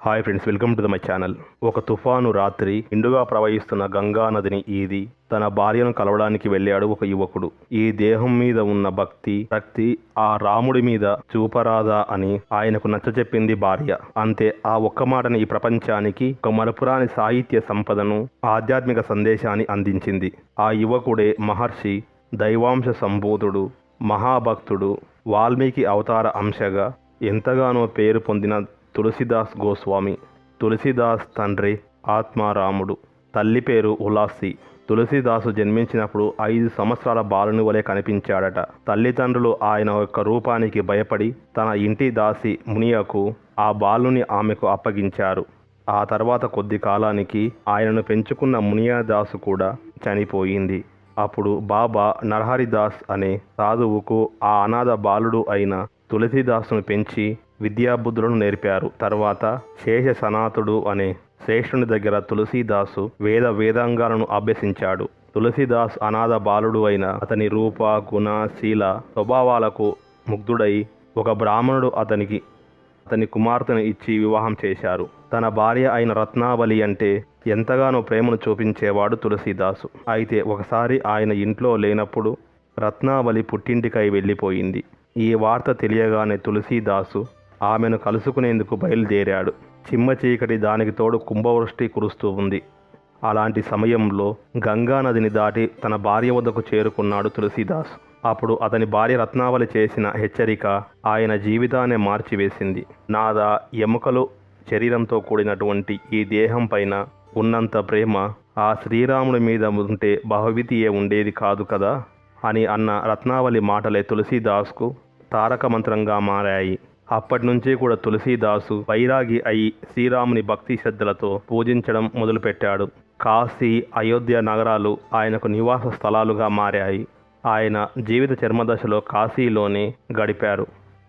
Hi friends welcome to the my channel. ఒక తుఫాను రాత్రి ఇండుగా ప్రవహిస్తున్న గంగా నదిని ఈది. తన భార్యను కలవడానికి వెళ్ళాడు ఒక యువకుడు. ఈ దేహం మీద ఉన్న భక్తి శక్తి ఆ రాముడి మీద చూపరాదా అని ఆయనకు నచ్చచెప్పింది భార్య. అంతే ఆ ఒక్క మాటని ఈ ప్రపంచానికి ఒక మరపురాని సాహిత్య సంపదను ఆధ్యాత్మిక సందేశాన్ని అందించింది. ఆ యువకుడే మహర్షి దైవాంశ సంబోధుడు మహాభక్తుడు వాల్మీకి అవతార అంశగా ఎంతగానో పేరు పొందిన తులసిదాస్ గోస్వామి. తులసిదాస్ తండ్రి ఆత్మారాముడు. తల్లి పేరు ఉలాసి తులసిదాసు జన్మించినప్పుడు ఐదు సంవత్సరాల బాలుని వలె కనిపించాడట. తల్లిదండ్రులు ఆయన యొక్క రూపానికి భయపడి తన ఇంటి దాసి మునియకు ఆ బాలుని ఆమెకు అప్పగించారు. ఆ తర్వాత కొద్ది కాలానికి ఆయనను పెంచుకున్న మునియాదాసు కూడా చనిపోయింది. అప్పుడు బాబా నరహరిదాస్ అనే సాధువుకు ఆ అనాథ బాలుడు అయిన తులసిదాసును పెంచి విద్యాబుద్ధులను నేర్పారు. తర్వాత శేష సనాతుడు అనే శ్రేష్ఠుని దగ్గర తులసీదాసు వేద వేదాంగాలను అభ్యసించాడు. తులసీదాస్ అనాథ బాలుడు అయిన అతని రూప గుణ శీల స్వభావాలకు ముగ్ధుడై ఒక బ్రాహ్మణుడు అతనికి అతని కుమార్తెను ఇచ్చి వివాహం చేశారు. తన భార్య అయిన రత్నావళి అంటే ఎంతగానో ప్రేమను చూపించేవాడు తులసీదాసు. అయితే ఒకసారి ఆయన ఇంట్లో లేనప్పుడు రత్నావళి పుట్టింటికై వెళ్ళిపోయింది. ఈ వార్త తెలియగానే తులసీదాసు ఆమెను కలుసుకునేందుకు బయలుదేరాడు. చిమ్మ చీకటి దానికి తోడు కుంభవృష్టి కురుస్తూ ఉంది. అలాంటి సమయంలో గంగా నదిని దాటి తన భార్య వద్దకు చేరుకున్నాడు తులసీదాస్. అప్పుడు అతని భార్య రత్నావళి చేసిన హెచ్చరిక ఆయన జీవితాన్ని మార్చివేసింది. నాదా ఎముకలు శరీరంతో కూడినటువంటి ఈ దేహం పైన ఉన్నంత ప్రేమ ఆ శ్రీరాముడి మీద ఉంటే బహువితియే ఉండేది కాదు కదా? అని అన్న రత్నావళి మాటలే తులసీదాస్కు తారక మంత్రంగా మారాయి. అప్పటి నుంచి కూడా తులసీదాసు వైరాగి అయి శ్రీరాముని భక్తి శ్రద్ధలతో పూజించడం మొదలుపెట్టాడు. కాశీ అయోధ్య నగరాలు ఆయనకు నివాస స్థలాలుగా మారాయి. ఆయన జీవిత చర్మదశలో కాశీలోనే గడిపారు.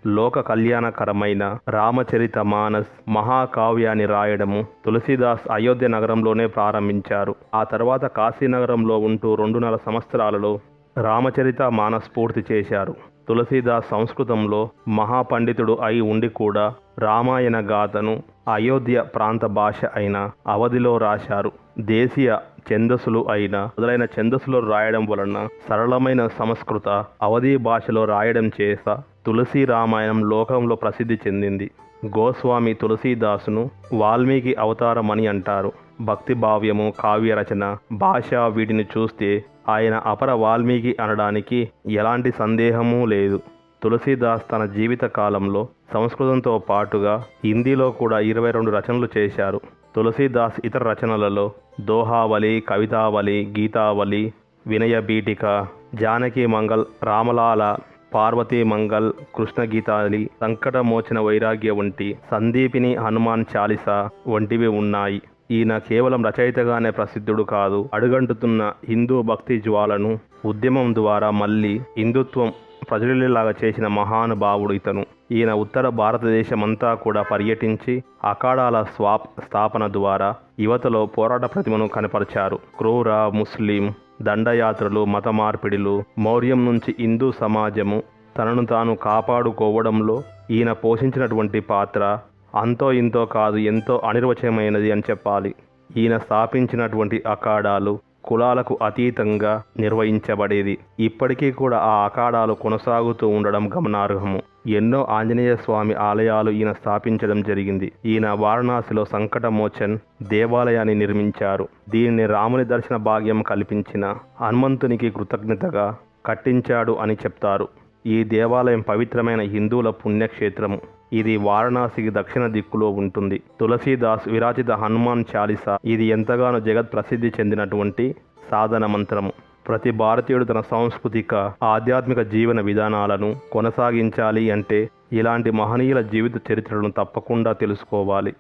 లోక కళ్యాణకరమైన రామచరిత మానస్ మహాకావ్యాన్ని రాయడము తులసీదాస్ అయోధ్య నగరంలోనే ప్రారంభించారు. ఆ తర్వాత కాశీనగరంలో ఉంటూ రెండున్నర సంవత్సరాలలో రామచరిత మానస్ పూర్తి చేశారు. తులసీదాస్ సంస్కృతంలో మహాపండితుడు అయి ఉండి కూడా రామాయణ గాథను అయోధ్య ప్రాంత భాష అయిన అవధిలో రాశారు. దేశీయ ఛందస్సులు అయిన మొదలైన ఛందస్సులో రాయడం వలన సరళమైన సంస్కృత అవధి భాషలో రాయడం చేస తులసి రామాయణం లోకంలో ప్రసిద్ధి చెందింది. గోస్వామి తులసీదాసును వాల్మీకి అవతారమని అంటారు. భక్తి భావ్యము కావ్య రచన భాష వీటిని చూస్తే ఆయన అపర వాల్మీకి అనడానికి ఎలాంటి సందేహమూ లేదు. తులసీదాస్ తన జీవిత కాలంలో సంస్కృతంతో పాటుగా హిందీలో కూడా ఇరవై రెండు రచనలు చేశారు. తులసీదాస్ ఇతర రచనలలో దోహావళి కవితావళి గీతావళి వినయ బీటిక జానకి మంగల్ రామలాల పార్వతీ మంగల్ కృష్ణగీతాలి సంకటమోచన వైరాగ్య వంటి సందీపిని హనుమాన్ చాలిస వంటివి ఉన్నాయి. ఈయన కేవలం రచయితగానే ప్రసిద్ధుడు కాదు. అడుగంటుతున్న హిందూ భక్తి జ్వాలను ఉద్యమం ద్వారా మళ్ళీ హిందుత్వం ప్రజలలాగా చేసిన మహానుభావుడు ఇతను. ఈయన ఉత్తర భారతదేశమంతా కూడా పర్యటించి అఖాడాల స్వాప్ స్థాపన ద్వారా యువతలో పోరాట ప్రతిమను కనపరిచారు. క్రూర ముస్లిం దండయాత్రలు మత మార్పిడిలు మౌర్యం నుంచి హిందూ సమాజము తనను తాను కాపాడుకోవడంలో ఈయన పోషించినటువంటి పాత్ర అంతో ఇంతో కాదు ఎంతో అనిర్వచనమైనది అని చెప్పాలి. ఈయన స్థాపించినటువంటి అఖాడాలు కులాలకు అతీతంగా నిర్వహించబడేది. ఇప్పటికీ కూడా ఆ అఖాడాలు కొనసాగుతూ ఉండడం గమనార్హము. ఎన్నో ఆంజనేయ స్వామి ఆలయాలు ఈయన స్థాపించడం జరిగింది. ఈయన వారణాసిలో సంకటమోచన్ దేవాలయాన్ని నిర్మించారు. దీనిని రాముని దర్శన భాగ్యం కల్పించిన హనుమంతునికి కృతజ్ఞతగా కట్టించాడు అని చెప్తారు. ఈ దేవాలయం పవిత్రమైన హిందువుల పుణ్యక్షేత్రము. ఇది వారణాసికి దక్షిణ దిక్కులో ఉంటుంది. తులసీదాస్ విరాచిత హనుమాన్ చాలీస ఇది ఎంతగానో జగత్ ప్రసిద్ధి చెందినటువంటి సాధన మంత్రము. ప్రతి భారతీయుడు తన సాంస్కృతిక ఆధ్యాత్మిక జీవన విధానాలను కొనసాగించాలి అంటే ఇలాంటి మహనీయుల జీవిత చరిత్రలను తప్పకుండా తెలుసుకోవాలి.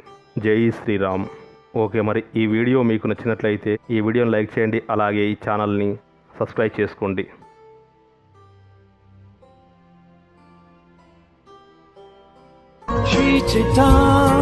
జై శ్రీరామ్. ఓకే మరి ఈ వీడియో మీకు నచ్చినట్లయితే ఈ వీడియోని లైక్ చేయండి అలాగే ఈ ఛానల్ని సబ్స్క్రైబ్ చేసుకోండి. 一知道？